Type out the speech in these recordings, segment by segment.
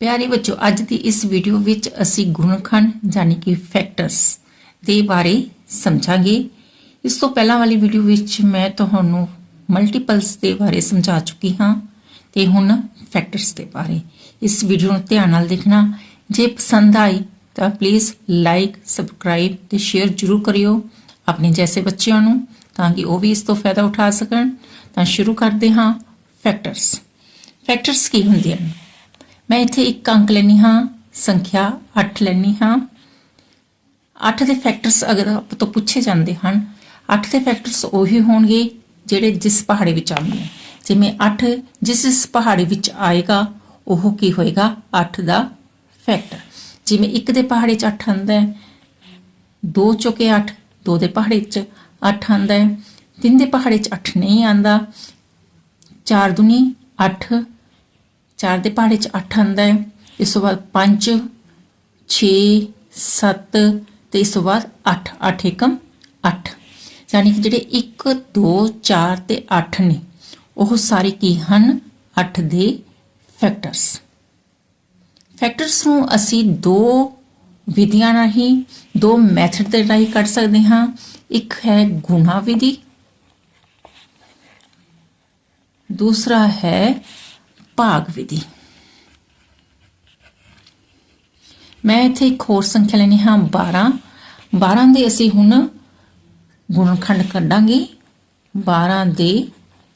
ਪਿਆਰੇ ਬੱਚੋ, ਅੱਜ ਦੀ ਇਸ ਵੀਡੀਓ ਵਿੱਚ ਅਸੀਂ ਗੁਣਨਖੰਡ ਯਾਨੀ ਕਿ ਫੈਕਟਰਸ ਦੇ ਬਾਰੇ ਸਮਝਾਂਗੇ। ਇਸ ਤੋਂ ਪਹਿਲਾਂ ਵਾਲੀ ਵੀਡੀਓ ਵਿੱਚ ਮੈਂ ਤੁਹਾਨੂੰ ਮਲਟੀਪਲਸ ਦੇ ਬਾਰੇ ਸਮਝਾ ਚੁੱਕੀ ਹਾਂ ਤੇ ਹੁਣ ਫੈਕਟਰਸ ਦੇ ਬਾਰੇ। ਇਸ ਵੀਡੀਓ ਨੂੰ ਧਿਆਨ ਨਾਲ ਦੇਖਣਾ। ਜੇ ਪਸੰਦ ਆਈ ਤਾਂ ਪਲੀਜ਼ ਲਾਈਕ ਸਬਸਕ੍ਰਾਈਬ ਤੇ ਸ਼ੇਅਰ ਜ਼ਰੂਰ ਕਰਿਓ ਆਪਣੇ ਜੈਸੇ ਬੱਚਿਆਂ ਨੂੰ ਤਾਂ ਕਿ ਉਹ ਵੀ ਇਸ ਤੋਂ ਫਾਇਦਾ ਉਠਾ ਸਕਣ। ਤਾਂ ਸ਼ੁਰੂ ਕਰਦੇ ਹਾਂ ਫੈਕਟਰਸ ਫੈਕਟਰਸ ਕੀ ਹੁੰਦੇ ਹਨ? ਮੈਂ ਇੱਥੇ ਇੱਕ ਅੰਕ ਲੈਣੀ ਹਾਂ, ਸੰਖਿਆ 8 ਲੈਣੀ ਹਾਂ। 8 ਦੇ ਫੈਕਟਰਸ ਅਗਰ ਆਪ ਤੋਂ ਪੁੱਛੇ ਜਾਂਦੇ ਹਨ 8 ਦੇ ਫੈਕਟਰਸ ਉਹੀ ਹੋਣਗੇ ਜਿਹੜੇ ਜਿਸ ਪਹਾੜੇ ਵਿੱਚ ਆਉਂਦੇ ਹਨ। ਜਿਵੇਂ 8 ਜਿਸ ਇਸ ਪਹਾੜੇ ਵਿੱਚ ਆਏਗਾ, ਉਹ ਕੀ ਹੋਏਗਾ? 8 ਦਾ ਫੈਕਟਰ ਜਿਵੇਂ 1 ਦੇ ਪਹਾੜੇ 'ਚ 8 ਆਉਂਦਾ ਹੈ 2 ਚੁਕੇ 8 2 ਦੇ ਪਹਾੜੇ 'ਚ 8 ਆਉਂਦਾ ਹੈ। 3 ਦੇ ਪਹਾੜੇ 'ਚ 8 ਨਹੀਂ ਆਉਂਦਾ। 4 ਦੁਨੀ 8 4 ਦੇ ਪਹਾੜੇ 'ਚ 8 ਆਉਂਦਾ ਹੈ। ਇਸ ਤੋਂ ਬਾਅਦ 5 6 7 ਤੇ ਇਸ ਤੋਂ ਬਾਅਦ 8 8 ਏਕਮ 8 ਯਾਨੀ ਕਿ ਜਿਹੜੇ 1 2 4 ਤੇ 8 ਨੇ, ਉਹ ਸਾਰੇ ਕੀ ਹਨ? 8 ਦੇ ਫੈਕਟਰਸ ਫੈਕਟਰਸ ਨੂੰ ਅਸੀਂ ਦੋ ਵਿਧੀਆਂ ਰਾਹੀਂ, ਦੋ ਮੈਥਡ ਦੇ ਰਾਹੀਂ ਕੱਢ ਸਕਦੇ ਹਾਂ। ਇੱਕ ਹੈ ਗੁਣਾ ਵਿਧੀ, ਦੂਸਰਾ ਹੈ ਭਾਗ ਵਿਧੀ ਮੈਂ ਇੱਥੇ ਇੱਕ ਹੋਰ ਸੰਖਿਆ ਲੈਣੀ ਹਾਂ 12 12 ਦੇ ਅਸੀਂ ਹੁਣ ਗੁਣਖੰਡ ਕੱਢਾਂਗੇ। 12 ਦੇ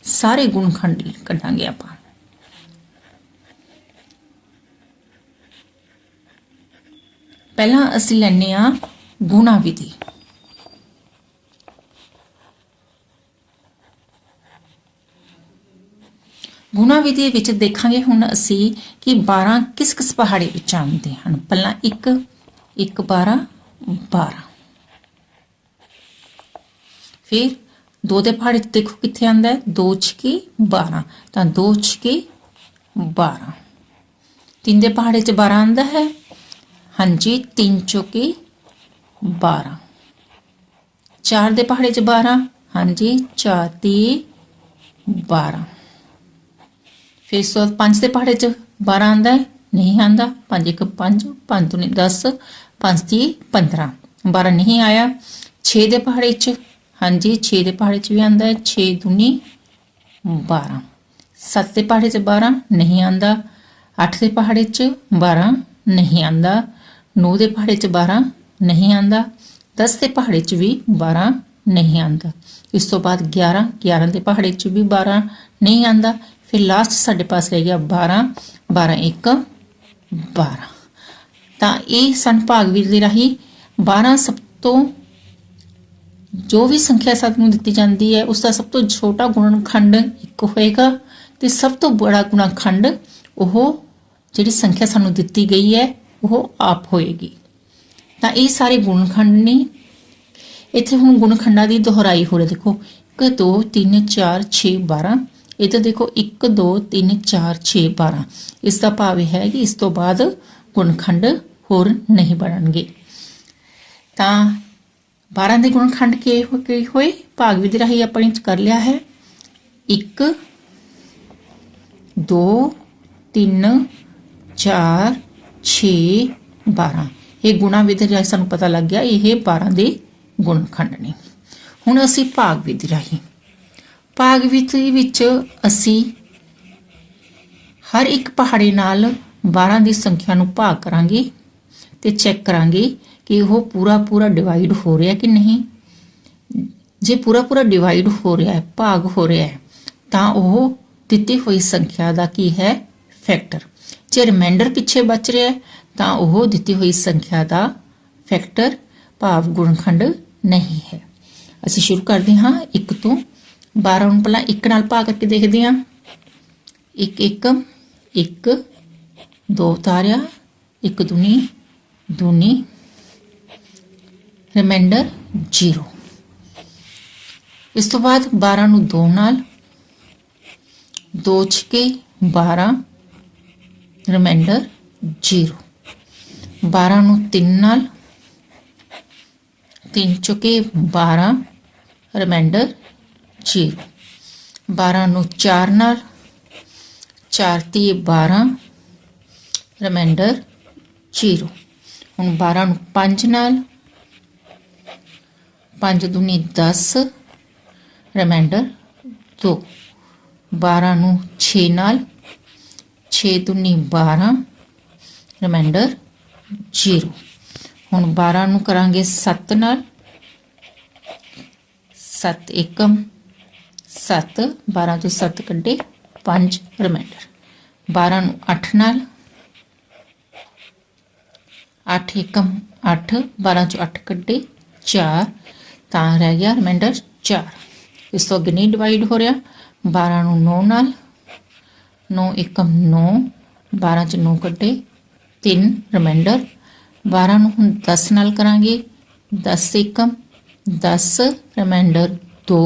ਸਾਰੇ ਗੁਣਨਖੰਡ ਕੱਢਾਂਗੇ ਆਪਾਂ। ਪਹਿਲਾਂ ਅਸੀਂ ਲੈਣੇ ਆ ਗੁਣਾ ਵਿਧੀ ਗੁਣਾ ਵਿਧੀ ਵਿੱਚ ਦੇਖਾਂਗੇ ਹੁਣ ਅਸੀਂ ਕਿ 12 ਕਿਸ ਕਿਸ ਪਹਾੜੀ ਵਿੱਚ ਆਉਂਦੇ ਹਨ। ਪਹਿਲਾਂ 1 1 12 12 ਫਿਰ 2 ਦੇ ਪਹਾੜੇ 'ਚ ਦੇਖੋ ਕਿੱਥੇ ਆਂਦਾ ਹੈ। 2 ਛਕੇ 12 ਤਾਂ 2 ਛਕੇ 12 3 ਦੇ ਪਹਾੜੇ 'ਚ 12 ਆਂਦਾ ਹੈ। ਹਾਂਜੀ 3 ਚੌਕੇ 12 4 ਦੇ ਪਹਾੜੇ 'ਚ 12 ਹਾਂਜੀ 4 ਤੇ 12 ਫਿਰ ਸੋ 5 ਦੇ ਪਹਾੜੇ 'ਚ 12 ਆਂਦਾ ਹੈ, ਨਹੀਂ ਆਂਦਾ 5 1 5 5 ਤੋਂ 10 5 ਦੀ 15 12 ਨਹੀਂ ਆਇਆ 6 ਦੇ ਪਹਾੜੇ 'ਚ, ਹਾਂਜੀ 6 ਦੇ ਪਹਾੜੇ 'ਚ ਵੀ ਆਂਦਾ ਹੈ 6 ਦੁਨੀ 12 7 ਦੇ ਪਹਾੜੇ 'ਚ 12 ਨਹੀਂ ਆਂਦਾ 8 ਦੇ ਪਹਾੜੇ 'ਚ 12 ਨਹੀਂ ਆਂਦਾ 9 ਦੇ ਪਹਾੜੇ 'ਚ 12 ਨਹੀਂ ਆਂਦਾ 10 ਦੇ ਪਹਾੜੇ 'ਚ ਵੀ 12 ਨਹੀਂ ਆਂਦਾ ਇਸ ਤੋਂ ਬਾਅਦ 11 11 ਦੇ ਪਹਾੜੇ 'ਚ ਵੀ 12 ਨਹੀਂ ਆਂਦਾ ਫਿਰ ਲਾਸਟ ਸਾਡੇ ਪਾਸ ਰਹਿ ਗਿਆ 12 12 1 12 ਤਾਂ ਇਹ ਸਨ ਭਾਗ ਦੇ ਰਾਹੀਂ 12 ਸਭ ਤੋਂ ਜੋ ਵੀ ਸੰਖਿਆ ਸਾਨੂੰ ਦਿੱਤੀ ਜਾਂਦੀ ਹੈ, ਉਸ ਦਾ ਸਭ ਤੋਂ ਛੋਟਾ ਗੁਣਨਖੰਡ ਇੱਕ ਹੋਏਗਾ ਤੇ ਸਭ ਤੋਂ ਬੜਾ ਗੁਣਨਖੰਡ ਉਹ ਜਿਹੜੀ ਸੰਖਿਆ ਸਾਨੂੰ ਦਿੱਤੀ ਗਈ ਹੈ, ਉਹ ਆਪ ਹੋਏਗੀ। ਤਾਂ ਇਹ ਸਾਰੇ ਗੁਣਖੰਡ ਨੇ। ਇੱਥੇ ਹੁਣ ਗੁਣਖੰਡਾਂ ਦੀ ਦੁਹਰਾਈ ਹੋ ਰਹੀ ਦੇਖੋ 1 2 3 4 6 12 ਇਹ ਤਾਂ ਦੇਖੋ 1 2 3 4 6 12 ਇਸ ਦਾ ਭਾਵ ਇਹ ਹੈ ਕਿ ਇਸ ਤੋਂ ਬਾਅਦ ਗੁਣਖੰਡ ਹੋਰ ਨਹੀਂ ਬਣਨਗੇ। ਤਾਂ 12 ਦੇ ਗੁਣਖੰਡ ਕੀ ਹੋਏ। ਭਾਗ ਵਿਧੀ ਰਾਹੀਂ ਆਪਾਂ ਨੇ ਕਰ ਲਿਆ ਹੈ। 1 2 3 4 6 12 ਇਹ ਗੁਣਾ ਵਿਧੀ ਰਾਹੀਂ ਸਾਨੂੰ ਪਤਾ ਲੱਗ ਗਿਆ, ਇਹ 12 ਦੇ ਗੁਣਖੰਡ ਨੇ। ਹੁਣ ਅਸੀਂ ਭਾਗ ਵਿਧੀ ਰਾਹੀਂ ਭਾਗ ਵਿਧੀ ਵਿੱਚ ਅਸੀਂ ਹਰ ਇੱਕ ਪਹਾੜੀ ਨਾਲ 12 ਦੀ ਸੰਖਿਆ ਨੂੰ ਭਾਗ ਕਰਾਂਗੇ ਤੇ ਚੈੱਕ ਕਰਾਂਗੇ ਕਿ ਉਹ ਪੂਰਾ ਪੂਰਾ ਡਿਵਾਈਡ ਹੋ ਰਿਹਾ ਕਿ ਨਹੀਂ। ਜੇ ਪੂਰਾ ਪੂਰਾ ਡਿਵਾਈਡ ਹੋ ਰਿਹਾ ਹੈ, ਭਾਗ ਹੋ ਰਿਹਾ ਹੈ, ਤਾਂ ਉਹ ਦਿੱਤੀ ਹੋਈ ਸੰਖਿਆ ਦਾ ਕੀ ਹੈ? ਫੈਕਟਰ ਜੇ ਰਿਮਾਈਂਡਰ ਪਿੱਛੇ ਬਚ ਰਿਹਾ ਹੈ, ਤਾਂ ਉਹ ਦਿੱਤੀ ਹੋਈ ਸੰਖਿਆ ਦਾ ਫੈਕਟਰ ਭਾਵ ਗੁਣਖੰਡ ਨਹੀਂ ਹੈ। ਅਸੀਂ ਸ਼ੁਰੂ ਕਰਦੇ ਹਾਂ 1 ਤੋਂ 12 ਨੂੰ ਪਹਿਲਾਂ 1 ਨਾਲ ਭਾਗ ਕਰਕੇ ਦੇਖਦੇ ਹਾਂ। 1 1 1 2 ਤਾਰਿਆ 1 ਦੁਨੀ ਦੁਨੀ ਰਿਮਾਈਂਡਰ 0 ਇਸ ਤੋਂ ਬਾਅਦ 12 ਨੂੰ 2 ਨਾਲ 2 ਛਕੇ 12 ਰਿਮਾਈਂਡਰ 0 12 ਨੂੰ 3 ਨਾਲ 3 ਚੁਕੇ 12 ਰਿਮਾਈਂਡਰ 0 12 ਨੂੰ 4 ਨਾਲ 4 ਤੇ 12 ਰਿਮਾਈਂਡਰ 0 ਹੁਣ 12 ਨੂੰ 5 ਨਾਲ 5 ਦੁਨੀ 10 ਰਿਮਾਈਂਡਰ 2 12 ਨੂੰ 6 ਨਾਲ 6 ਦੁਨੀ 12 ਰਿਮਾਈਂਡਰ 0 ਹੁਣ 12 ਨੂੰ ਕਰਾਂਗੇ 7 ਨਾਲ 7 ਏਕਮ 7 12 'ਚੋਂ 7 ਕੱਢੇ 5 ਰਿਮਾਈਂਡਰ 12 ਨੂੰ 8 ਨਾਲ 8 ਇੱਕਮ 8 12 ਚੋਂ 8 ਕੱਢੇ 4 ਤਾਂ ਰਹਿ ਗਿਆ ਰਿਮਾਈਂਡਰ 4 ਇਸ ਤੋਂ ਅੱਗੇ ਨਹੀਂ ਡਿਵਾਈਡ ਹੋ ਰਿਹਾ। 12 ਨੂੰ 9 ਨਾਲ 9 ਇੱਕਮ 9 12 ਚ 9 ਕੱਢੇ 3 ਰਿਮਾਈਂਡਰ 12 ਨੂੰ ਹੁਣ 10 ਨਾਲ ਕਰਾਂਗੇ। 10 ਇੱਕਮ 10 ਰਿਮਾਈਂਡਰ 2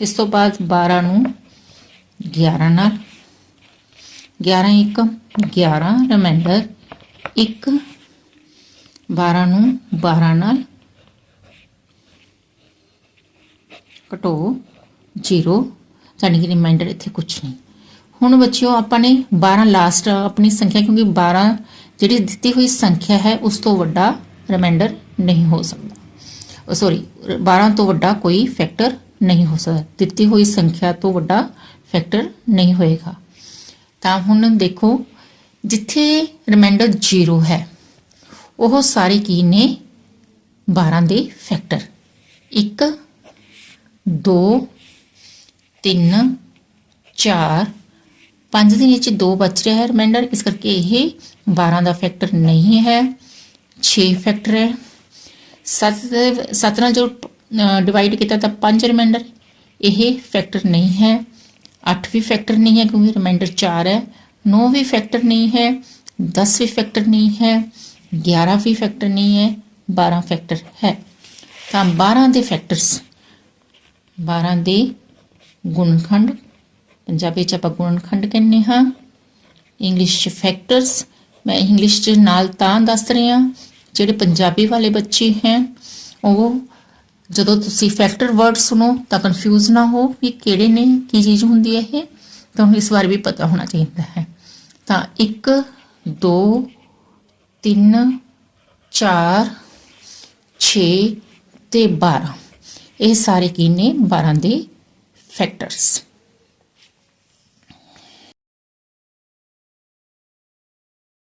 ਇਸ ਤੋਂ ਬਾਅਦ 12 ਨੂੰ 11 ਨਾਲ 11 ਏਕਮ 11 ਰਿਮਾਈਂਡਰ 1 12 ਨੂੰ 12 ਨਾਲ ਘਟੋ 0 ਯਾਨੀ ਕਿ ਰਿਮਾਈਂਡਰ ਇੱਥੇ ਕੁਝ ਨਹੀਂ। ਹੁਣ ਬੱਚਿਓ, ਆਪਾਂ ਨੇ 12 ਲਾਸਟ ਆਪਣੀ ਸੰਖਿਆ, ਕਿਉਂਕਿ 12 ਜਿਹੜੀ ਦਿੱਤੀ ਹੋਈ ਸੰਖਿਆ ਹੈ, ਉਸ ਤੋਂ ਵੱਡਾ ਰਿਮਾਈਂਡਰ ਨਹੀਂ ਹੋ ਸਕਦਾ। ਸੌਰੀ 12 ਤੋਂ ਵੱਡਾ ਕੋਈ ਫੈਕਟਰ ਨਹੀਂ ਹੋ ਸਕਦਾ। ਦਿੱਤੀ ਹੋਈ ਸੰਖਿਆ ਤੋਂ ਵੱਡਾ ਫੈਕਟਰ ਨਹੀਂ ਹੋਏਗਾ। ਤਾਂ ਹੁਣ ਦੇਖੋ, ਜਿੱਥੇ ਰਿਮਾਈਂਡਰ 0 ਹੈ, ਉਹ ਸਾਰੇ ਕੀ ਨੇ? 12 ਦੇ ਫੈਕਟਰ 1 2 3 4 5 ਦੇ ਨੀਚੇ 2 ਬਚ ਰਿਹਾ ਹੈ ਰਿਮਾਈਂਡਰ ਇਸ ਕਰਕੇ ਇਹ 12 ਦਾ ਫੈਕਟਰ ਨਹੀਂ ਹੈ। 6 ਫੈਕਟਰ ਹੈ। 7 7 ਨਾਲ ਜੋ ਡਿਵਾਈਡ ਕੀਤਾ ਤਾਂ 5 ਰਿਮਾਈਂਡਰ ਇਹ ਫੈਕਟਰ ਨਹੀਂ ਹੈ। 8 ਵੀ ਫੈਕਟਰ ਨਹੀਂ ਹੈ ਕਿਉਂਕਿ ਰਿਮਾਈਂਡਰ 4 ਹੈ। 9 ਵੀ ਫੈਕਟਰ ਨਹੀਂ ਹੈ। 10 ਵੀ ਫੈਕਟਰ ਨਹੀਂ ਹੈ। 11 ਵੀ ਫੈਕਟਰ ਨਹੀਂ ਹੈ। 12 ਫੈਕਟਰ ਹੈ। ਤਾਂ 12 ਦੇ ਫੈਕਟਰਸ 12 ਦੇ ਗੁਣਖੰਡ ਪੰਜਾਬੀ ਚ ਆਪਾਂ ਗੁਣਖੰਡ ਕਹਿੰਦੇ ਹਾਂ। ਇੰਗਲਿਸ਼ ਚ ਫੈਕਟਰਸ ਮੈਂ ਇੰਗਲਿਸ਼ ਚ ਨਾਲ ਤਾਂ ਦੱਸ ਰਹੀ ਹਾਂ। ਜਿਹੜੇ ਪੰਜਾਬੀ ਵਾਲੇ ਬੱਚੇ ਹੈ, ਉਹ ਜਦੋਂ ਤੁਸੀਂ ਫੈਕਟਰ ਵਰਡ ਸੁਣੋ ਤਾਂ ਕਨਫਿਊਜ਼ ਨਾ ਹੋ ਵੀ ਕਿਹੜੇ ਨੇ, ਕੀ ਚੀਜ਼ ਹੁੰਦੀ ਹੈ ਇਹ, ਤੁਹਾਨੂੰ ਇਸ ਬਾਰੇ ਵੀ ਪਤਾ ਹੋਣਾ ਚਾਹੀਦਾ ਹੈ। ਤਾਂ 1 2 3 4 6 ਤੇ 12 ਇਹ ਸਾਰੇ ਕੀ ਨੇ? 12 ਦੇ ਫੈਕਟਰਸ